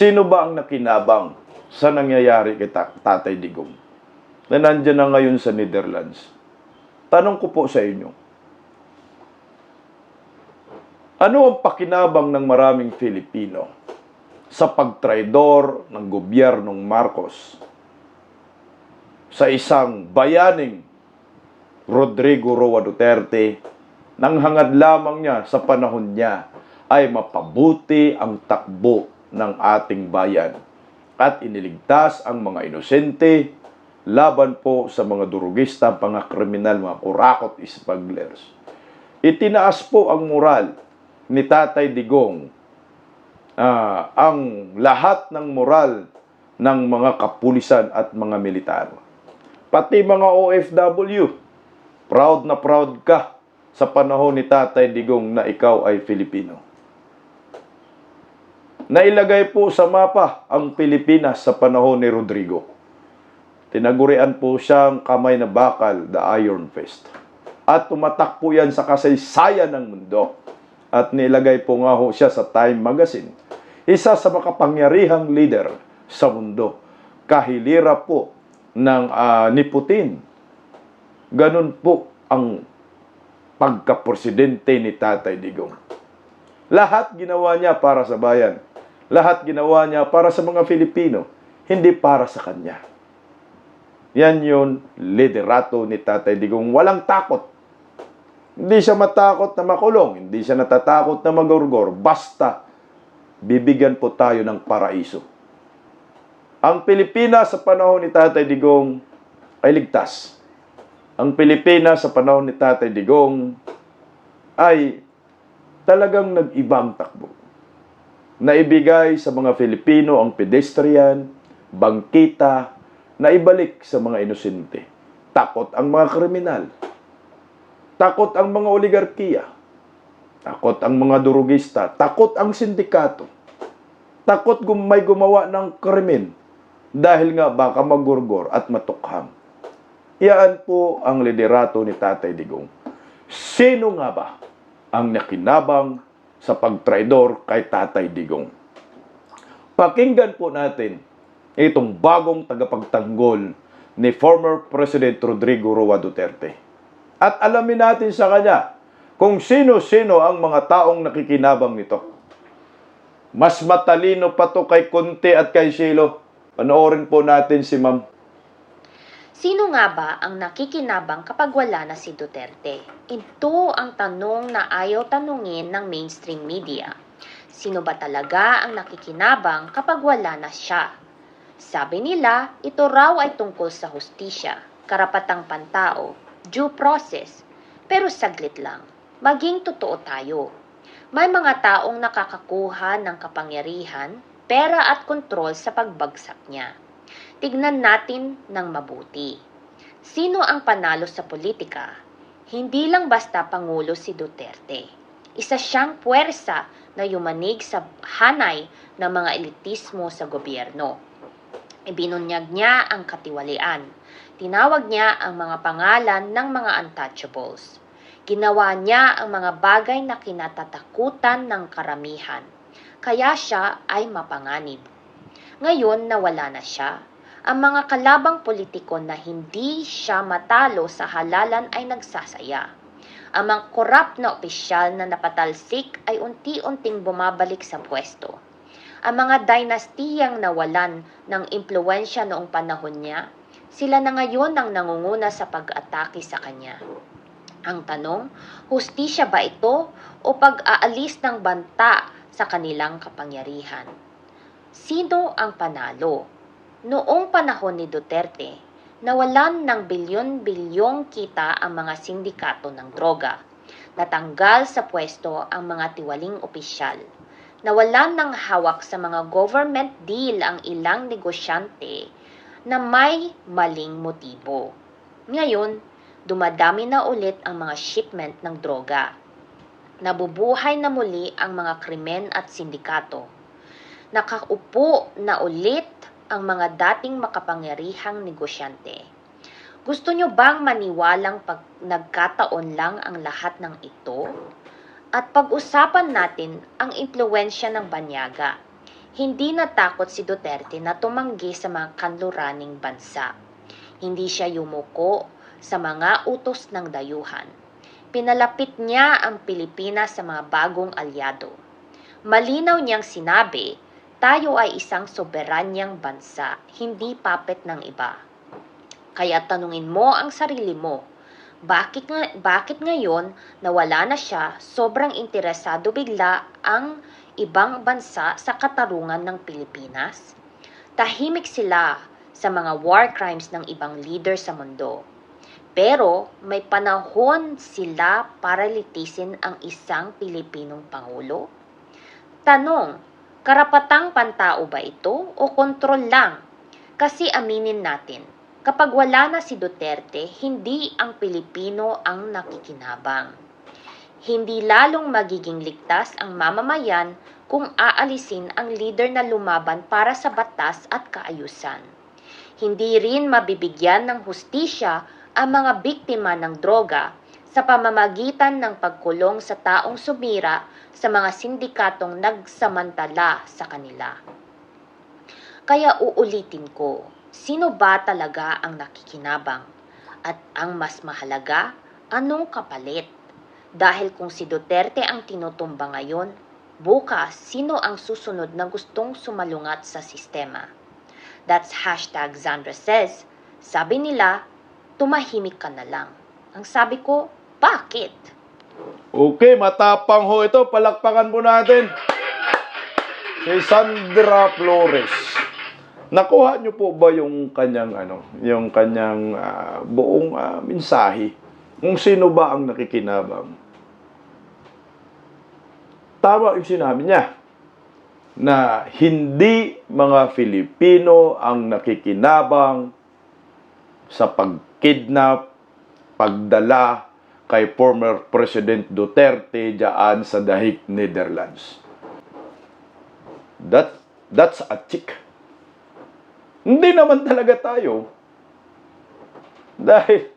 Sino ba ang nakinabang sa nangyayari kay Ta- Tatay Digong? Na nandyan na ngayon sa Netherlands. Tanong ko po sa inyo. Ano ang pakinabang ng maraming Filipino sa pagtraidor ng gobyernong Marcos sa isang bayaning Rodrigo Roa Duterte nang hangad lamang niya sa panahon niya ay mapabuti ang takbo ng ating bayan at iniligtas ang mga inosente laban po sa mga durugista, mga kriminal, mga kurakot, smugglers. Itinaas po ang moral ni Tatay Digong ah, ang lahat ng moral ng mga kapulisan at mga militar. Pati mga OFW, proud na proud ka sa panahon ni Tatay Digong na ikaw ay Filipino. Nailagay po sa mapa ang Pilipinas sa panahon ni Rodrigo. Tinagurian po siyang kamay na bakal, the Iron Fist. At tumatak po yan sa kasaysayan ng mundo. At nilagay po nga ho siya sa Time Magazine. Isa sa makapangyarihang leader sa mundo. Kahilira po ng ah, ni Putin. Ganun po ang pagkapresidente ni Tatay Digong. Lahat ginawa niya para sa bayan. Lahat ginawa niya para sa mga Filipino, hindi para sa kanya. Yan yun, liderato ni Tatay Digong. Walang takot. Hindi siya matakot na makulong. Hindi siya natatakot na magurgor. Basta, bibigyan po tayo ng paraiso. Ang Pilipinas sa panahon ni Tatay Digong ay ligtas. Ang Pilipinas sa panahon ni Tatay Digong ay talagang nag-ibang takbo. Naibigay sa mga Filipino ang pedestrian, bangkita, na ibalik sa mga inosente. Takot ang mga kriminal. Takot ang mga oligarkiya. Takot ang mga durugista. Takot ang sindikato. Takot gum may gumawa ng krimen dahil nga baka magurgor at matukhang. Iyan po ang liderato ni Tatay Digong. Sino nga ba ang nakinabang sa pagtraidor kay Tatay Digong? Pakinggan po natin itong bagong tagapagtanggol ni former President Rodrigo Roa Duterte. At alamin natin sa kanya kung sino-sino ang mga taong nakikinabang nito. Mas matalino pa to kay Conte at kay Shilo. Panoorin po natin si Ma'am. Sino nga ba ang nakikinabang kapag wala na si Duterte? Ito ang tanong na ayaw tanungin ng mainstream media. Sino ba talaga ang nakikinabang kapag wala na siya? Sabi nila, ito raw ay tungkol sa hustisya, karapatang pantao, due process. Pero saglit lang, maging totoo tayo. May mga taong nakakakuha ng kapangyarihan, pera at kontrol sa pagbagsak niya. Tignan natin ng mabuti. Sino ang panalo sa politika? Hindi lang basta Pangulo si Duterte. Isa siyang puwersa na yumanig sa hanay ng mga elitismo sa gobyerno. Ibinunyag niya ang katiwalian. Tinawag niya ang mga pangalan ng mga untouchables. Ginawa niya ang mga bagay na kinatatakutan ng karamihan. Kaya siya ay mapanganib. Ngayon nawala na siya. Ang mga kalabang politiko na hindi siya matalo sa halalan ay nagsasaya. Ang mga korap na opisyal na napatalsik ay unti-unting bumabalik sa pwesto. Ang mga dynastiyang nawalan ng impluensya noong panahon niya, sila na ngayon ang nangunguna sa pag-atake sa kanya. Ang tanong, hustisya ba ito o pag-aalis ng banta sa kanilang kapangyarihan? Sino ang panalo? Noong panahon ni Duterte, nawalan ng bilyon-bilyong kita ang mga sindikato ng droga. Natanggal sa pwesto ang mga tiwaling opisyal. Nawalan ng hawak sa mga government deal ang ilang negosyante na may maling motibo. Ngayon, dumadami na ulit ang mga shipment ng droga. Nabubuhay na muli ang mga krimen at sindikato. Nakaupo na ulit ang mga dating makapangyarihang negosyante. Gusto nyo bang maniwalang pag nagkataon lang ang lahat ng ito? At pag-usapan natin ang impluensya ng banyaga. Hindi natakot si Duterte na tumanggi sa mga kanluraning bansa. Hindi siya yumuko sa mga utos ng dayuhan. Pinalapit niya ang Pilipinas sa mga bagong alyado. Malinaw niyang sinabi, tayo ay isang soberanyang bansa, hindi puppet ng iba. Kaya tanungin mo ang sarili mo, bakit, nga, bakit ngayon nawala na siya, sobrang interesado bigla ang ibang bansa sa katarungan ng Pilipinas? Tahimik sila sa mga war crimes ng ibang leader sa mundo. Pero may panahon sila para litisin ang isang Pilipinong Pangulo? Tanong, karapatang pantao ba ito o kontrol lang? Kasi aminin natin, kapag wala na si Duterte, hindi ang Pilipino ang nakikinabang. Hindi lalong magiging ligtas ang mamamayan kung aalisin ang leader na lumaban para sa batas at kaayusan. Hindi rin mabibigyan ng hustisya ang mga biktima ng droga sa pamamagitan ng pagkulong sa taong sumira sa mga sindikatong nagsamantala sa kanila. Kaya uulitin ko, sino ba talaga ang nakikinabang? At ang mas mahalaga, anong kapalit? Dahil kung si Duterte ang tinutumba ngayon, bukas sino ang susunod na gustong sumalungat sa sistema? That's hashtag Zandra says. Sabi nila, tumahimik ka na lang. Ang sabi ko, bakit? Okay, matapang ho ito. Palakpakan po natin. Si Sandra Flores. Nakuha niyo po ba yung kanyang ano, yung kanyang ah, buong ah, mensahe? Kung sino ba ang nakikinabang? Tama yung sinabi niya na hindi mga Filipino ang nakikinabang sa pagkidnap, pagdala kay former President Duterte diyan sa Dahig, Netherlands. That, that's a chick. Hindi naman talaga tayo. Dahil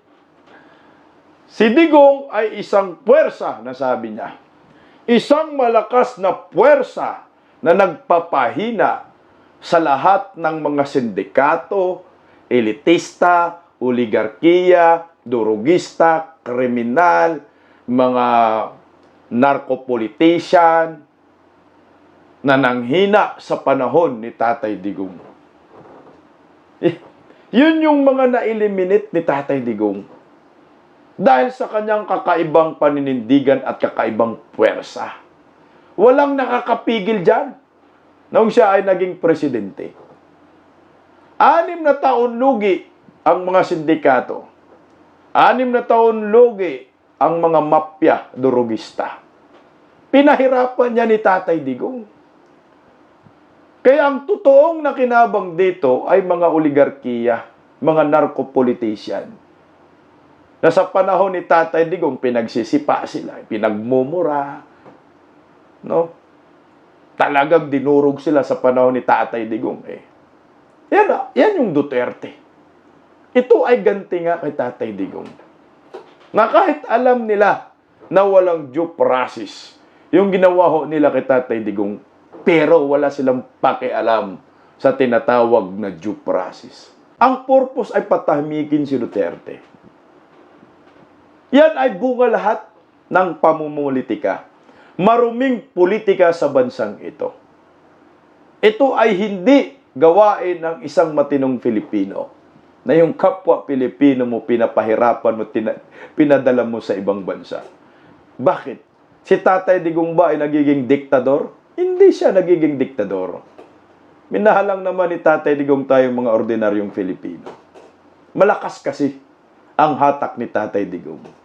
si Digong ay isang puwersa na sabi niya. Isang malakas na puwersa na nagpapahina sa lahat ng mga sindikato, elitista, oligarkiya, durugista, kriminal, mga narcopolitician na nanghina sa panahon ni Tatay Digong. Yun yung mga na-eliminate ni Tatay Digong. Dahil sa kanyang kakaibang paninindigan at kakaibang puwersa. Walang nakakapigil dyan nung siya ay naging presidente. Anim na taon lugi ang mga sindikato. Anim na taon lugi ang mga mafia durugista. Pinahirapan niya ni Tatay Digong. Kaya ang totoong nakinabang dito ay mga oligarkiya, mga narcopolitician. Na sa panahon ni Tatay Digong, pinagsisipa sila, pinagmumura, no? Talagang dinurog sila sa panahon ni Tatay Digong eh. Yan, yan yung Duterte. Ito ay ganti nga kay Tatay Digong. Na kahit alam nila na walang due process, yung ginawa ho nila kay Tatay Digong, pero wala silang pakialam sa tinatawag na due process. Ang purpose ay patahimikin si Duterte. Yan ay bunga lahat ng pamumulitika. Maruming politika sa bansang ito. Ito ay hindi gawain ng isang matinong Filipino na yung kapwa Pilipino mo pinapahirapan mo, tina- pinadala mo sa ibang bansa. Bakit? Si Tatay Digong ba ay nagiging diktador? Hindi siya nagiging diktador. Minahalang naman ni Tatay Digong tayong mga ordinaryong Filipino. Malakas kasi ang hatak ni Tatay Digong.